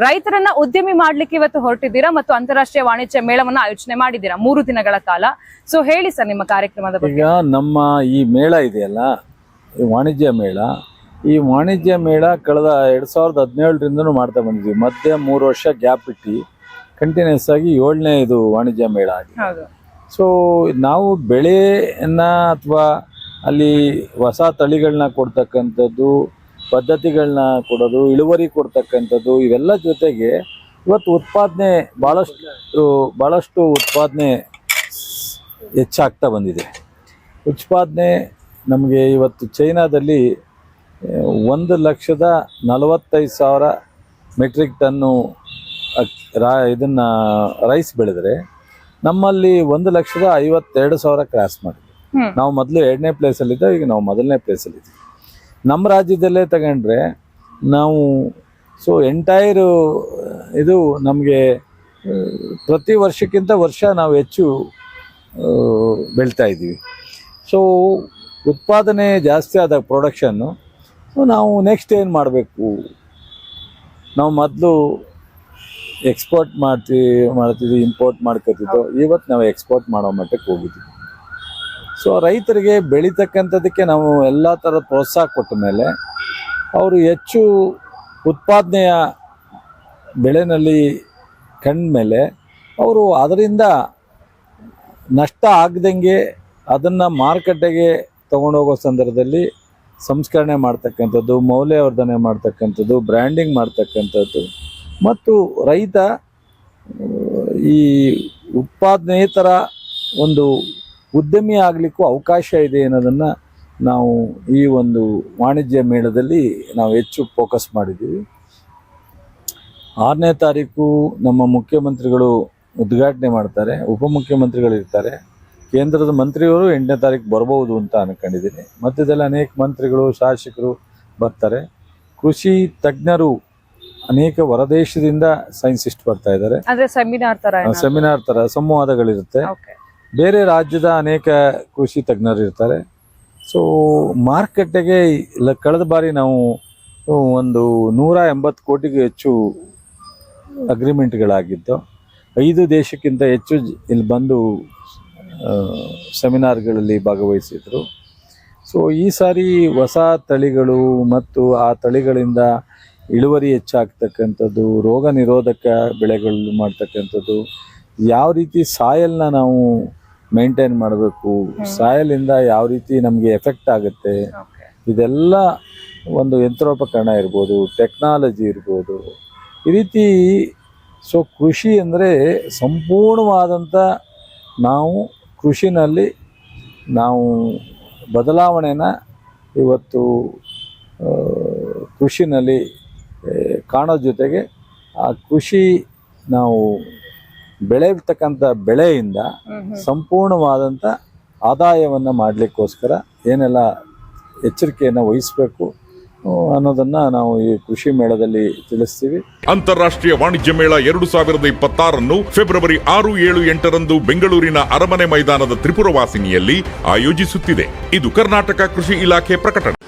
ರೈತರನ್ನ ಉದ್ಯಮಿ ಮಾಡ್ಲಿಕ್ಕೆ ಇವತ್ತು ಹೊರಟಿದ್ದೀರಾ ಮತ್ತು ಅಂತಾರಾಷ್ಟ್ರೀಯ ವಾಣಿಜ್ಯ ಮೇಳವನ್ನ ಆಯೋಜನೆ ಮಾಡಿದ್ದೀರಾ ಮೂರು ದಿನಗಳ ಕಾಲ? ಸೊ ಹೇಳಿ ಸರ್ ನಿಮ್ಮ ಕಾರ್ಯಕ್ರಮದ ಬಗ್ಗೆ. ಈಗ ನಮ್ಮ ಈ ಮೇಳ ಇದೆಯಲ್ಲ ಈ ವಾಣಿಜ್ಯ ಮೇಳ ಈ ವಾಣಿಜ್ಯ ಮೇಳ ಕಳೆದ ಎರಡು ಸಾವಿರದ ಹದಿನೇಳರಿಂದನೂ ಮಾಡ್ತಾ ಬಂದಿದ್ವಿ ಮಧ್ಯ ಮೂರು ವರ್ಷ ಗ್ಯಾಪ್ ಇಟ್ಟು ಕಂಟಿನ್ಯೂಸ್ ಆಗಿ ಏಳನೇ ಇದು ವಾಣಿಜ್ಯ ಮೇಳ ಆಗಿ ಹೌದು. ಸೊ ನಾವು ಬೆಳೆಯನ್ನ ಅಥವಾ ಅಲ್ಲಿ ಹೊಸ ತಳಿಗಳನ್ನ ಕೊಡ್ತಕ್ಕಂಥದ್ದು ಪದ್ಧತಿಗಳನ್ನ ಕೊಡೋದು ಇಳುವರಿ ಕೊಡ್ತಕ್ಕಂಥದ್ದು ಇವೆಲ್ಲ ಜೊತೆಗೆ ಇವತ್ತು ಉತ್ಪಾದನೆ ಭಾಳಷ್ಟು ಭಾಳಷ್ಟು ಉತ್ಪಾದನೆ ಹೆಚ್ಚಾಗ್ತಾ ಬಂದಿದೆ. ಉತ್ಪಾದನೆ ನಮಗೆ ಇವತ್ತು ಚೈನಾದಲ್ಲಿ ಒಂದು ಲಕ್ಷದ ನಲವತ್ತೈದು ಸಾವಿರ ಮೆಟ್ರಿಕ್ ಟನ್ನು ರಾ ಇದನ್ನು ರೈಸ್ ಬೆಳೆದರೆ ನಮ್ಮಲ್ಲಿ ಒಂದು ಲಕ್ಷದ ಐವತ್ತೆರಡು ಸಾವಿರ ಕ್ರಾಸ್ ಮಾಡಿದ್ವಿ. ನಾವು ಮೊದಲು ಎರಡನೇ ಪ್ಲೇಸಲ್ಲಿದ್ದ ಈಗ ನಾವು ಮೊದಲನೇ ಪ್ಲೇಸಲ್ಲಿದ್ದೀವಿ ನಮ್ಮ ರಾಜ್ಯದಲ್ಲೇ ತಗೊಂಡ್ರೆ ನಾವು ಸೊ ಎಂಟೈರು ಇದು ನಮಗೆ ಪ್ರತಿ ವರ್ಷಕ್ಕಿಂತ ವರ್ಷ ನಾವು ಹೆಚ್ಚು ಬೆಳ್ತಾ ಇದ್ದೀವಿ. ಸೊ ಉತ್ಪಾದನೆ ಜಾಸ್ತಿ ಆದಾಗ ಪ್ರೊಡಕ್ಷನ್ನು ಸೊ ನಾವು ನೆಕ್ಸ್ಟ್ ಏನು ಮಾಡಬೇಕು? ನಾವು ಮೊದಲು ಎಕ್ಸ್ಪೋರ್ಟ್ ಮಾಡ್ತೀವಿ, ಮಾಡ್ತಿದ್ವಿ ಇಂಪೋರ್ಟ್ ಮಾಡ್ಕೋತಿದ್ದೋ, ಇವತ್ತು ನಾವು ಎಕ್ಸ್ಪೋರ್ಟ್ ಮಾಡೋ ಮಟ್ಟಕ್ಕೆ ಹೋಗಿದ್ದೀವಿ. ಸೊ ರೈತರಿಗೆ ಬೆಳೀತಕ್ಕಂಥದ್ದಕ್ಕೆ ನಾವು ಎಲ್ಲ ಥರದ ಪ್ರೋತ್ಸಾಹ ಕೊಟ್ಟ ಮೇಲೆ ಅವರು ಹೆಚ್ಚು ಉತ್ಪಾದನೆಯ ಬೆಳೆನಲ್ಲಿ ಕಂಡ್ಮೇಲೆ ಅವರು ಅದರಿಂದ ನಷ್ಟ ಆಗದಂಗೆ ಅದನ್ನು ಮಾರುಕಟ್ಟೆಗೆ ತೊಗೊಂಡೋಗೋ ಸಂದರ್ಭದಲ್ಲಿ ಸಂಸ್ಕರಣೆ ಮಾಡ್ತಕ್ಕಂಥದ್ದು, ಮೌಲ್ಯವರ್ಧನೆ ಮಾಡ್ತಕ್ಕಂಥದ್ದು ಬ್ರ್ಯಾಂಡಿಂಗ್ ಮಾಡ್ತಕ್ಕಂಥದ್ದು. ಮತ್ತು ರೈತ, ಈ ಈ ಉತ್ಪಾದನೇತರ ಒಂದು ಉದ್ಯಮಿ ಆಗಲಿಕ್ಕೂ ಅವಕಾಶ ಇದೆ ಅನ್ನೋದನ್ನು ನಾವು ಈ ಒಂದು ವಾಣಿಜ್ಯ ಮೇಳದಲ್ಲಿ ನಾವು ಹೆಚ್ಚು ಫೋಕಸ್ ಮಾಡಿದ್ದೀವಿ. ಆರನೇ ತಾರೀಕು ನಮ್ಮ ಮುಖ್ಯಮಂತ್ರಿಗಳು ಉದ್ಘಾಟನೆ ಮಾಡ್ತಾರೆ ಉಪಮುಖ್ಯಮಂತ್ರಿಗಳು ಇರ್ತಾರೆ ಕೇಂದ್ರದ ಮಂತ್ರಿಯವರು ಎಂಟನೇ ತಾರೀಕು ಬರ್ಬೋದು ಅಂತ ಅನ್ಕೊಂಡಿದ್ದೀನಿ. ಮಧ್ಯದಲ್ಲಿ ಅನೇಕ ಮಂತ್ರಿಗಳು ಶಾಸಕರು ಬರ್ತಾರೆ. ಕೃಷಿ ತಜ್ಞರು ಅನೇಕ ಹೊರದೇಶದಿಂದ ಸೈನ್ಸಿಸ್ಟ್ ಬರ್ತಾ ಇದ್ದಾರೆ. ಸೆಮಿನಾರ್ ತರ ಸೆಮಿನಾರ್ ತರ ಸಂವಾದಗಳಿರುತ್ತೆ. ಬೇರೆ ರಾಜ್ಯದ ಅನೇಕ ಕೃಷಿ ತಜ್ಞರು ಇರ್ತಾರೆ. ಸೊ ಮಾರುಕಟ್ಟೆಗೆ ಕಳೆದ ಬಾರಿ ನಾವು ಒಂದು ನೂರ ಎಂಬತ್ತು ಕೋಟಿಗೂ ಹೆಚ್ಚು ಅಗ್ರಿಮೆಂಟ್ಗಳಾಗಿದ್ದು ಐದು ದೇಶಕ್ಕಿಂತ ಹೆಚ್ಚು ಇಲ್ಲಿ ಬಂದು ಸೆಮಿನಾರ್ಗಳಲ್ಲಿ ಭಾಗವಹಿಸಿದರು. ಸೊ ಈ ಸಾರಿ ಹೊಸ ತಳಿಗಳು ಮತ್ತು ಆ ತಳಿಗಳಿಂದ ಇಳುವರಿ ಹೆಚ್ಚಾಗ್ತಕ್ಕಂಥದ್ದು, ರೋಗ ನಿರೋಧಕ ಬೆಳೆಗಳು ಮಾಡ್ತಕ್ಕಂಥದ್ದು, ಯಾವ ರೀತಿ ಸಾಯಲ್ನ ನಾವು ಮೇಂಟೈನ್ ಮಾಡಬೇಕು. ಸಾಯಲಿಂದ ಯಾವ ರೀತಿ ನಮಗೆ ಎಫೆಕ್ಟ್ ಆಗುತ್ತೆ. ಇದೆಲ್ಲ ಒಂದು ಯಂತ್ರೋಪಕರಣ ಇರ್ಬೋದು ಟೆಕ್ನಾಲಜಿ ಇರ್ಬೋದು. ಈ ರೀತಿ ಸೊ ಕೃಷಿ ಅಂದರೆ ಸಂಪೂರ್ಣವಾದಂಥ ನಾವು ಕೃಷಿನಲ್ಲಿ ನಾವು ಬದಲಾವಣೆನ ಇವತ್ತು ಕೃಷಿನಲ್ಲಿ ಕಾಣೋ ಜೊತೆಗೆ ಆ ಕೃಷಿ ನಾವು ಬೆಳೆಯತಕ್ಕಂಥ ಬೆಳೆಯಿಂದ ಸಂಪೂರ್ಣವಾದಂಥ ಆದಾಯವನ್ನು ಮಾಡಲಿಕ್ಕೋಸ್ಕರ ಏನೆಲ್ಲ ಎಚ್ಚರಿಕೆಯನ್ನು ವಹಿಸಬೇಕು ಅನ್ನೋದನ್ನ ನಾವು ಈ ಕೃಷಿ ಮೇಳದಲ್ಲಿ ತಿಳಿಸ್ತೀವಿ. ಅಂತಾರಾಷ್ಟ್ರೀಯ ವಾಣಿಜ್ಯ ಮೇಳ ಎರಡು ಸಾವಿರದ ಇಪ್ಪತ್ತಾರನ್ನು ಫೆಬ್ರವರಿ ಆರು ಏಳು ಎಂಟರಂದು ಬೆಂಗಳೂರಿನ ಅರಮನೆ ಮೈದಾನದ ತ್ರಿಪುರವಾಸಿನಿಯಲ್ಲಿ ಆಯೋಜಿಸುತ್ತಿದೆ. ಇದು ಕರ್ನಾಟಕ ಕೃಷಿ ಇಲಾಖೆ ಪ್ರಕಟಣೆ.